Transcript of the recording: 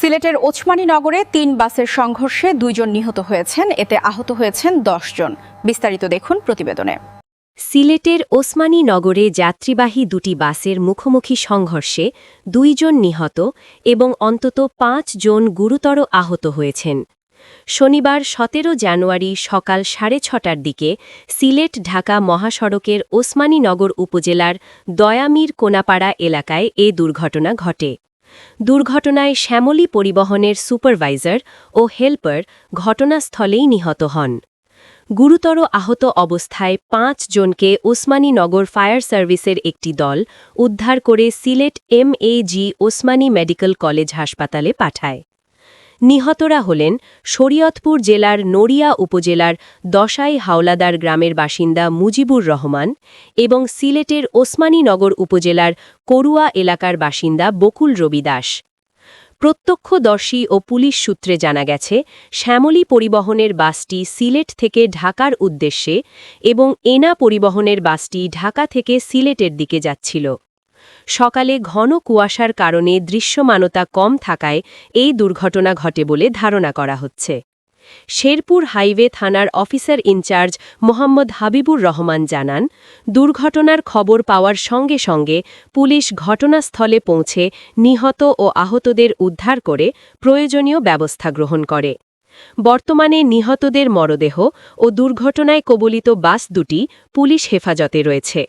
সিলেটের ওসমানী নগরে তিন বাসের সংঘর্ষে দুইজন নিহত হয়েছেন। এতে আহত হয়েছেন জন বিস্তারিত দেখুন প্রতিবেদনে। সিলেটের ওসমানী নগরে যাত্রীবাহী দুটি বাসের মুখোমুখি সংঘর্ষে দুইজন নিহত এবং অন্তত পাঁচ জন গুরুতর আহত হয়েছেন। শনিবার সতেরো জানুয়ারি সকাল সাড়ে ছটার দিকে সিলেট ঢাকা মহাসড়কের ওসমানী নগর উপজেলার দয়ামির কোনাপাড়া এলাকায় এ দুর্ঘটনা ঘটে। দুর্ঘটনায় শ্যামলী পরিবহনের সুপারভাইজার ও হেল্পার ঘটনাস্থলেই নিহত হন। গুরুতর আহত অবস্থায় পাঁচ জনকে ওসমানীনগর ফায়ার সার্ভিসের একটি দল উদ্ধার করে Sylhet M A G Osmani medical college হাসপাতালে পাঠায়। নিহতরা হলেন শরীয়তপুর জেলার নড়িয়া উপজেলার দশাই হাওলাদার গ্রামের বাসিন্দা মুজিবুর রহমান এবং সিলেটের ওসমানীনগর উপজেলার করুয়া এলাকার বাসিন্দা বকুল রবি দাস। প্রত্যক্ষদর্শী ও পুলিশ সূত্রে জানা গেছে, শ্যামলী পরিবহনের বাসটি সিলেট থেকে ঢাকার উদ্দেশ্যে এবং এনা পরিবহনের বাসটি ঢাকা থেকে সিলেটের দিকে যাচ্ছিল। সকালে ঘন কুয়াশার কারণে দৃশ্যমানতা কম থাকায় এই দুর্ঘটনা ঘটে বলে ধারণা করা হচ্ছে। শেরপুর হাইওয়ে থানার officer in charge Mohammad Habibur Rahman জানান, দুর্ঘটনার খবর পাওয়ার সঙ্গে সঙ্গে পুলিশ ঘটনাস্থলে পৌঁছে নিহত ও আহতদের উদ্ধার করে প্রয়োজনীয় ব্যবস্থা গ্রহণ করে। বর্তমানে নিহতদের মরদেহ ও দুর্ঘটনায় কবলিত বাস দুটি পুলিশ হেফাজতে রয়েছে।